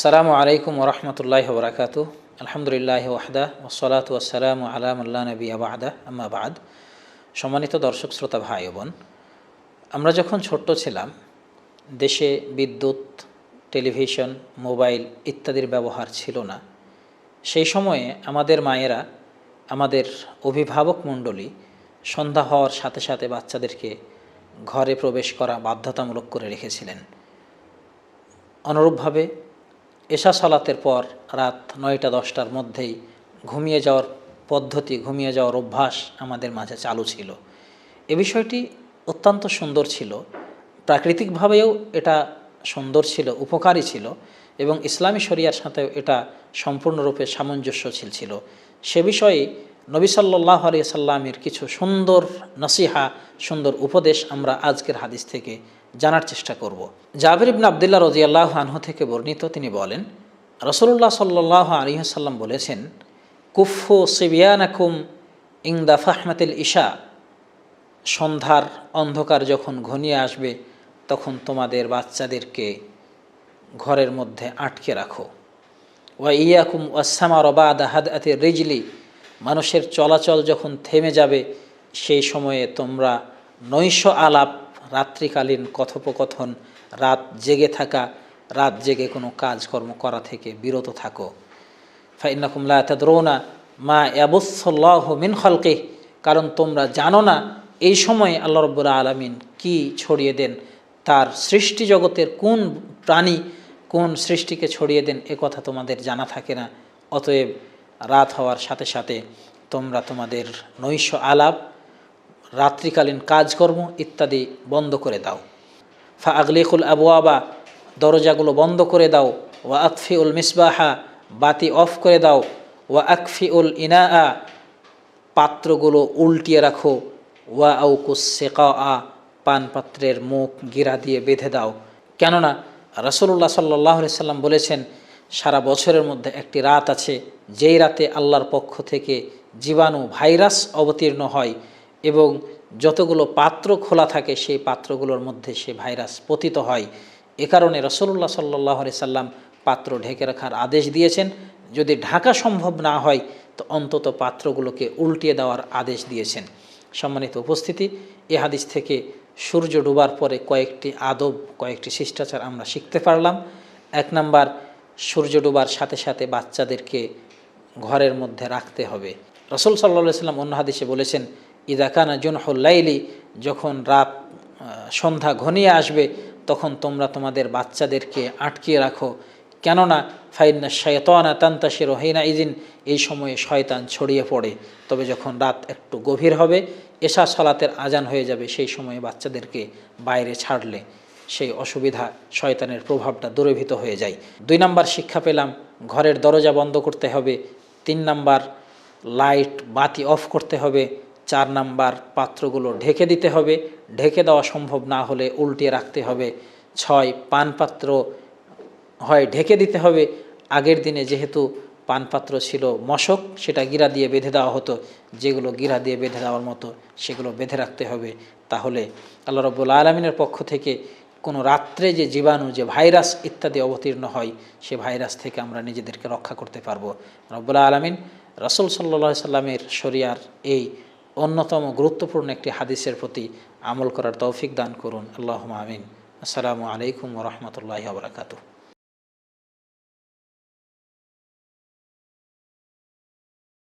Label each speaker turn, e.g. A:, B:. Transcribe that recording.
A: আসসালামু আলাইকুম ওরহমতুল্লাহ বরাকাত আলহামদুলিল্লাহ ওয়াহদা ওসলাত ওয়াসালাম আলামুল্লাহ নবী আবাদা আম্মাবাদ সম্মানিত দর্শক, শ্রোতা, ভাই বোন, আমরা যখন ছোট্ট ছিলাম, দেশে বিদ্যুৎ, টেলিভিশন, মোবাইল ইত্যাদির ব্যবহার ছিল না। সেই সময়ে আমাদের মায়েরা আমাদের অভিভাবক মণ্ডলী সন্ধ্যা হওয়ার সাথে সাথে বাচ্চাদেরকে ঘরে প্রবেশ করা বাধ্যতামূলক করে রেখেছিলেন। অনুরূপভাবে এশা সালাতের পর রাত নয়টা দশটার মধ্যেই ঘুমিয়ে যাওয়ার পদ্ধতি, ঘুমিয়ে যাওয়ার অভ্যাস আমাদের মাঝে চালু ছিল। এ বিষয়টি অত্যন্ত সুন্দর ছিল। প্রাকৃতিকভাবেও এটা সুন্দর ছিল, উপকারী ছিল এবং ইসলামী শরিয়ার সাথেও এটা সম্পূর্ণরূপে সামঞ্জস্যশীল ছিল সে বিষয়ে নবী সাল্লাহ আলিয়া সাল্লামের কিছু সুন্দর নসিহা, সুন্দর উপদেশ আমরা আজকের হাদিস থেকে জানার চেষ্টা করব। জাবির ইবনে আবদুল্লাহ রজিয়াল্লাহ আনহু থেকে বর্ণিত তিনি বলেন রসুল্লাহ সাল্লাহ আলিহাসাল্লাম বলেছেন কুফু সিবিয়ানাকুম ইংদা ফাহমাতিল ইশা। সন্ধ্যার অন্ধকার যখন ঘনিয়ে আসবে, তখন তোমাদের বাচ্চাদেরকে ঘরের মধ্যে আটকে রাখো। ওয়া ইয়াকুম ওয়াসামা রবাদ হাদ আতে রিজলি। মানুষের চলাচল যখন থেমে যাবে, সেই সময়ে তোমরা নৈশ আলাপ রাত্রিকালীন কথোপকথন, রাত জেগে থাকা, রাত জেগে কোনো কাজকর্ম করা থেকে বিরত থাকো। ফাইনাকুমলা তাদরৌনা মা ইয়াবুসল্লাহ মিন খলকে কারণ তোমরা জানো না এই সময় আল্লাহ রব্বুল্লা আলমিন কি ছড়িয়ে দেন, তার সৃষ্টি জগতের কোন প্রাণী কোন সৃষ্টিকে ছড়িয়ে দেন, এ কথা তোমাদের জানা থাকে না। অতএব রাত হওয়ার সাথে সাথে তোমরা তোমাদের নৈশ আলাপ রাত্রিকালীন কাজকর্ম ইত্যাদি বন্ধ করে দাও। ফা আগলিকুল আবুয়াবা দরজাগুলো বন্ধ করে দাও। ওয়া আকফি উল মিসবাহা, বাতি অফ করে দাও। ওয়া আকফি উল ইনা পাত্রগুলো উল্টিয়ে রাখো। ওয়া আউকুস শেকা আ পান পাত্রের মুখ গিরা দিয়ে বেঁধে দাও। কেননা রসুল্লাহ সাল্লাহ সাল্লাম বলেছেন, সারা বছরের মধ্যে একটি রাত আছে, যেই রাতে আল্লাহর পক্ষ থেকে জীবাণু ভাইরাস অবতীর্ণ হয়। এবং যতগুলো পাত্র খোলা থাকে সেই পাত্রগুলোর মধ্যে সে ভাইরাস পতিত হয়। এ কারণে রসল্লাহ সাল্লাহ সাল্লাম পাত্র ঢেকে রাখার আদেশ দিয়েছেন। যদি ঢাকা সম্ভব না হয়, তো অন্তত পাত্রগুলোকে উল্টিয়ে দেওয়ার আদেশ দিয়েছেন। সম্মানিত উপস্থিতি, এ হাদিস থেকে সূর্য ডুবার পরে কয়েকটি আদব, কয়েকটি শিষ্টাচার আমরা শিখতে পারলাম। এক নাম্বার, সূর্য ডুবার সাথে সাথে বাচ্চাদেরকে ঘরের মধ্যে রাখতে হবে। রসুল সাল্লা সাল্লাম অন্য হাদিসে বলেছেন ইদাকানা জুনহুল্লাইলি যখন রাত সন্ধ্যা ঘনিয়ে আসবে, তখন তোমরা তোমাদের বাচ্চাদেরকে আটকিয়ে রাখো। কেননা, ফাইন্না শয়তানা তান্তাসির হেনা ইদিন এই সময়ে শয়তান ছড়িয়ে পড়ে। তবে যখন রাত একটু গভীর হবে, এশা সলাতের আজান হয়ে যাবে, সেই সময়ে বাচ্চাদেরকে বাইরে ছাড়লে সেই অসুবিধা শয়তানের প্রভাবটা দূরীভূত হয়ে যায়। দুই নাম্বার শিক্ষা পেলাম, ঘরের দরজা বন্ধ করতে হবে। তিন নাম্বার, লাইট বাতি অফ করতে হবে। চার নাম্বার পাত্রগুলো ঢেকে দিতে হবে। ঢেকে দেওয়া সম্ভব না হলে উল্টিয়ে রাখতে হবে। ছয় পান পাত্র হয় ঢেকে দিতে হবে। আগের দিনে যেহেতু পানপাত্র ছিল মশক, সেটা গিরা দিয়ে বেঁধে দেওয়া হতো। যেগুলো গিরা দিয়ে বেঁধে দেওয়ার মতো, সেগুলো বেঁধে রাখতে হবে। তাহলে আল্লাহ রব্বুল আলমিনের পক্ষ থেকে কোনো রাত্রে যে জীবাণু, যে ভাইরাস ইত্যাদি অবতীর্ণ হয়, সে ভাইরাস থেকে আমরা নিজেদেরকে রক্ষা করতে পারব। রব্বুল্লা আলমিন, রসুল সাল্লা সাল্লামের শরিয়ার এই অন্যতম গুরুত্বপূর্ণ একটি হাদিসের প্রতি আমল করার তৌফিক দান করুন। আল্লাহ আমিন। আসসালামু আলাইকুম রহমতুল্লাহ বরাকাতু